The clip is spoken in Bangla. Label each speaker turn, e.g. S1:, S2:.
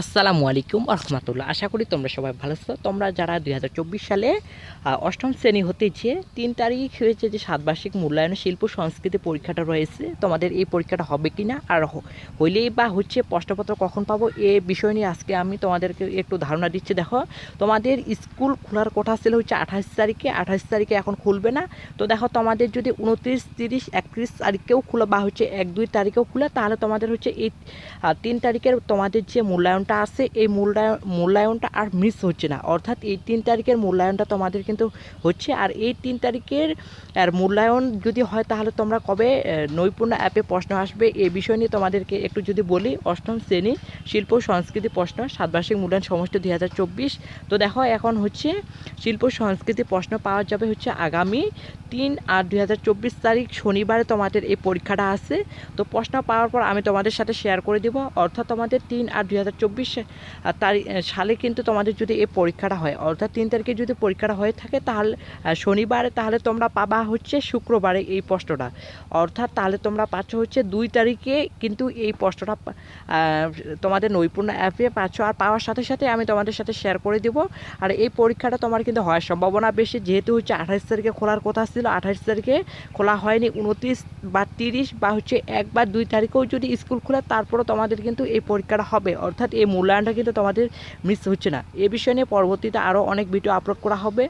S1: আসসালামু আলাইকুম রহমতুল্লাহ আশা করি তোমরা সবাই ভালো আছো। তোমরা যারা দুই হাজার চব্বিশ সালে অষ্টম শ্রেণি হতে যে তিন তারিখ হয়েছে যে সাতবার্ষিক মূল্যায়ন শিল্প সংস্কৃতি পরীক্ষাটা রয়েছে, তোমাদের এই পরীক্ষাটা হবে কি না আর হইলেই বা হচ্ছে প্রশ্নপত্র কখন পাবো এ বিষয় নিয়ে আজকে আমি তোমাদেরকে একটু ধারণা দিচ্ছি। দেখো, তোমাদের স্কুল খোলার কথা ছিল হচ্ছে আঠাশ তারিখে আঠাশ তারিখে এখন খুলবে না। তো দেখো, তোমাদের যদি উনত্রিশ, তিরিশ, একত্রিশ তারিখেও খোলা বা হচ্ছে এক, দুই তারিখেও খোলা, তাহলে তোমাদের হচ্ছে এই তিন তারিখের তোমাদের যে মূল্যায়নটা আছে, এই মূল্যায়ন মূল্যায়নটা আর মিস হচ্ছে না। অর্থাৎ এই তিন তারিখের মূল্যায়নটা তোমাদের কিন্তু হচ্ছে। আর এই তিন তারিখের, আর মূল্যায়ন যদি হয় তাহলে তোমরা কবে নৈপুণ্য অ্যাপে প্রশ্ন আসবে এই বিষয় নিয়ে তোমাদেরকে একটু যদি বলি, অষ্টম শ্রেণি শিল্প সংস্কৃতি প্রশ্ন, সাতবার্ষিক মূল্যায়ন সমষ্টি দুই হাজার চব্বিশ। তো দেখো, এখন হচ্ছে শিল্প সংস্কৃতি প্রশ্ন পাওয়া যাবে হচ্ছে আগামী তিন আর দুই হাজার চব্বিশ তারিখ শনিবারে তোমাদের এই পরীক্ষাটা আছে। তো প্রশ্ন পাওয়ার পর আমি তোমাদের সাথে শেয়ার করে দিব। অর্থাৎ তোমাদের তিন আর দুই হাজার চব্বিশ চব্বিশ তারিখ সালে কিন্তু তোমাদের যদি এই পরীক্ষাটা হয়, অর্থাৎ তিন তারিখে যদি পরীক্ষাটা হয়ে থাকে, তাহলে শনিবারে তাহলে তোমরা পাবা হচ্ছে শুক্রবারে এই প্রশ্নটা। অর্থাৎ তাহলে তোমরা পাচ্ছ হচ্ছে দুই তারিখে কিন্তু এই প্রশ্নটা তোমাদের নৈপুণ্য অ্যাপে পাচ্ছ। আর পাওয়ার সাথে সাথে আমি তোমাদের সাথে শেয়ার করে দিব। আর এই পরীক্ষাটা তোমার কিন্তু হওয়ার সম্ভাবনা বেশি, যেহেতু হচ্ছে আঠাশ তারিখে খোলার কথা ছিল, আঠাশ তারিখে খোলা হয়নি, উনত্রিশ বা তিরিশ বা হচ্ছে এক বা দুই তারিখেও যদি স্কুল খোলা, তারপরও তোমাদের কিন্তু এই পরীক্ষাটা হবে। অর্থাৎ এই মূল্যায়নটা কিন্তু তোমাদের মিস হচ্ছে না। এ বিষয় নিয়ে পরবর্তীতে আরও অনেক ভিডিও আপলোড করা হবে।